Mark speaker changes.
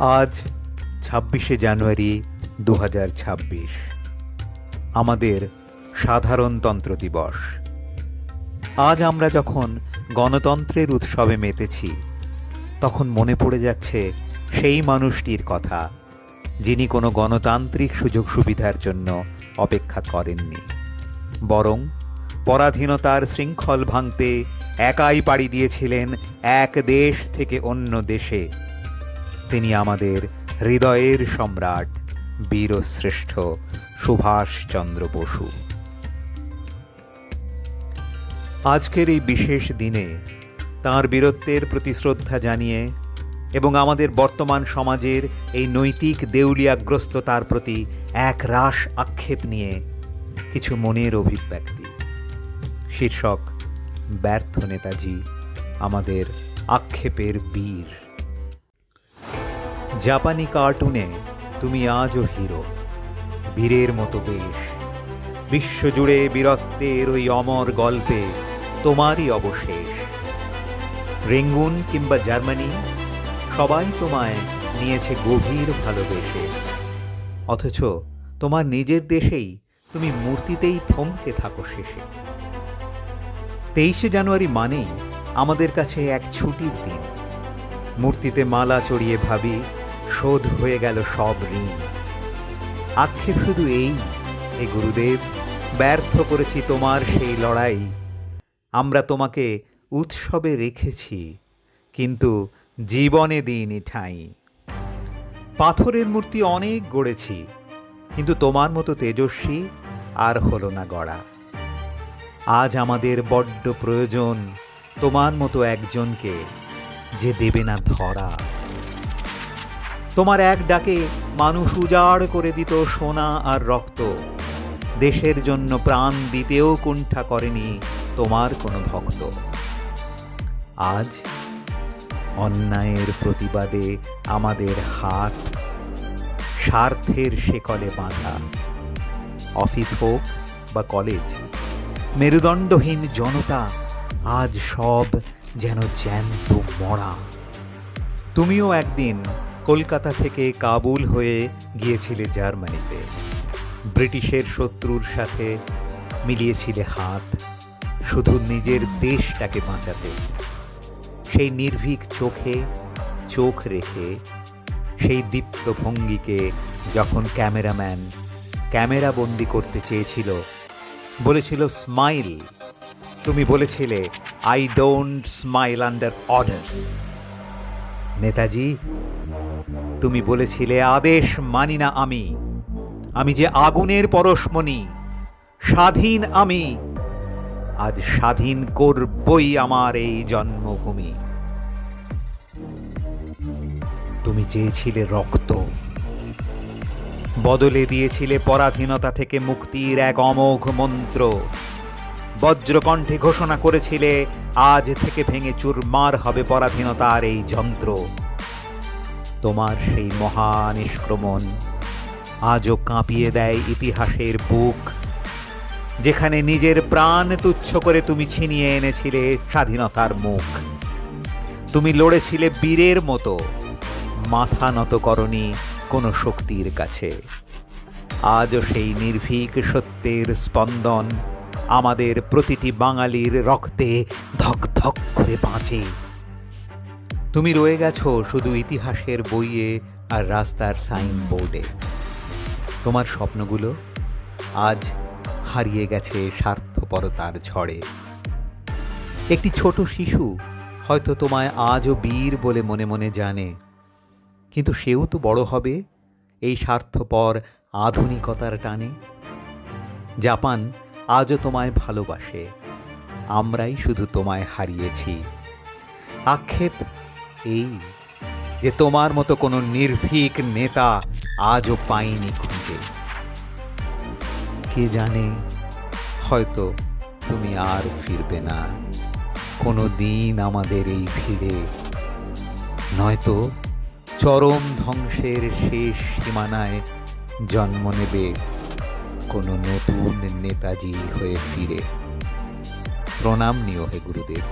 Speaker 1: আজ ছাব্বিশে জানুয়ারি দু হাজার ছাব্বিশ। আমাদের সাধারণতন্ত্র দিবস। আজ আমরা যখন গণতন্ত্রের উৎসবে মেতেছি, তখন মনে পড়ে যাচ্ছে সেই মানুষটির কথা, যিনি কোনো গণতান্ত্রিক সুযোগ সুবিধার জন্য অপেক্ষা করেননি। বরং পরাধীনতার শৃঙ্খল ভাঙতে একাই পাড়ি দিয়েছিলেন এক দেশ থেকে অন্য দেশে তিনি আমাদের হৃদয়ের সম্রাট, বীরশ্রেষ্ঠ সুভাষচন্দ্র বসু। আজকের এই বিশেষ দিনে তাঁর বীরত্বের প্রতি শ্রদ্ধা জানিয়ে এবং আমাদের বর্তমান সমাজের এই নৈতিক দেউলিয়াগ্রস্ততার প্রতি এক রাস আক্ষেপ নিয়ে কিছু মনের অভিব্যক্তি। শীর্ষক ব্যর্থ নেতাজি আমাদের আক্ষেপের বীর। জাপানি কার্টুনে তুমি আজও হিরো, বীরের মতো বেশ। বিশ্বজুড়ে বীরত্বের ওই অমর গল্পে তোমারই অবশেষ। রেঙ্গুন কিংবা জার্মানি সবাই তোমায় নিয়েছে গভীর ভালোবেসে। অথচ তোমার নিজের দেশেই তুমি মূর্তিতেই থমকে থাকো শেষে। তেইশে জানুয়ারি মানেই আমাদের কাছে এক ছুটির দিন। মূর্তিতে মালা চড়িয়ে ভাবি শোধ হয়ে গেল সব ঋণ। আক্ষেপ শুধু এই, হে গুরুদেব, ব্যর্থ করেছি তোমার সেই লড়াই। আমরা তোমাকে উৎসবে রেখেছি, কিন্তু জীবনে দিইনি ঠাঁই। পাথরের মূর্তি অনেক গড়েছি, কিন্তু তোমার মতো তেজস্বী আর হলো না গড়া। আজ আমাদের বড্ড প্রয়োজন তোমার মতো একজনকে যে দেবে না ধরা। তোমার এক ডাকে মানুষ উজাড় করে দিত সোনা আর রক্ত। দেশের জন্য প্রাণ দিতেও কুণ্ঠা করেনি তোমার কোনো ভক্ত। আজ অন্যায়ের প্রতিবাদে আমাদের হাত স্বার্থের শেকলে বাঁধা। অফিস হোক বা কলেজ, মেরুদণ্ডহীন জনতা আজ সব যেন জ্যান্ত মরা। তুমিও একদিন কলকাতা থেকে কাবুল হয়ে গিয়েছিলে জার্মানিতে। ব্রিটিশের শত্রুর সাথে মিলিয়েছিলে হাত, শুধু নিজের দেশটাকে বাঁচাতে। সেই নির্ভীক চোখে চোখ রেখে, সেই দীপ্ত ভঙ্গিকে যখন ক্যামেরাম্যান ক্যামেরা বন্দি করতে চেয়েছিল, বলেছিল, স্মাইল। তুমি বলেছিলে, I don't smile under orders. Netaji, তুমি বলেছিলে আদেশ মানি না আমি। আমি যে আগুনের পরশমণি, স্বাধীন আমি। আজ স্বাধীন করবই আমার এই জন্মভূমি। তুমি চেয়েছিলে রক্ত, বদলে দিয়েছিলে পরাধীনতা থেকে মুক্তির এক অমোঘ মন্ত্র। বজ্রকণ্ঠে ঘোষণা করেছিলে, আজ থেকে ভেঙে চুরমার হবে পরাধীনতার এই যন্ত্র। তোমার সেই মহা নিষ্ক্রমণ আজও কাঁপিয়ে দেয় ইতিহাসের বুক, যেখানে নিজের প্রাণ তুচ্ছ করে তুমি ছিনিয়ে এনেছিলে স্বাধীনতার মুখ। তুমি লড়েছিলে বীরের মতো, মাথা নত করনি কোনো শক্তির কাছে। আজও সেই নির্ভীক সত্যের স্পন্দন আমাদের প্রতিটি বাঙালির রক্তে ধক ধক করে বাঁচে। তুমি রয়ে গেছো শুধু ইতিহাসের বইয়ে আর রাস্তার সাইনবোর্ডে। তোমার স্বপ্নগুলো আজ হারিয়ে গেছে স্বার্থপরতার ঝড়ে। একটি ছোট শিশু হয়তো তোমায় আজও বীর বলে মনে মনে জানে, কিন্তু সেও তো বড় হবে এই স্বার্থপর আধুনিকতার টানে। জাপান আজও তোমায় ভালোবাসে। আমরাই শুধু তোমায় হারিয়েছি। আক্ষেপ এই যে তোমার মতো কোনো নির্ভীক নেতা আজও পাইনি খুঁজে। কে জানে, হয়তো তুমি আর ফিরবে না। কোনো দিন আমাদের এই ভিড়ে। নয়তো চরম ধ্বংসের শেষ সীমানায় জন্ম নেবে। কোনো নতুন নেতাজি হয়ে ফিরে। প্রণাম নিও হে গুরুদেব।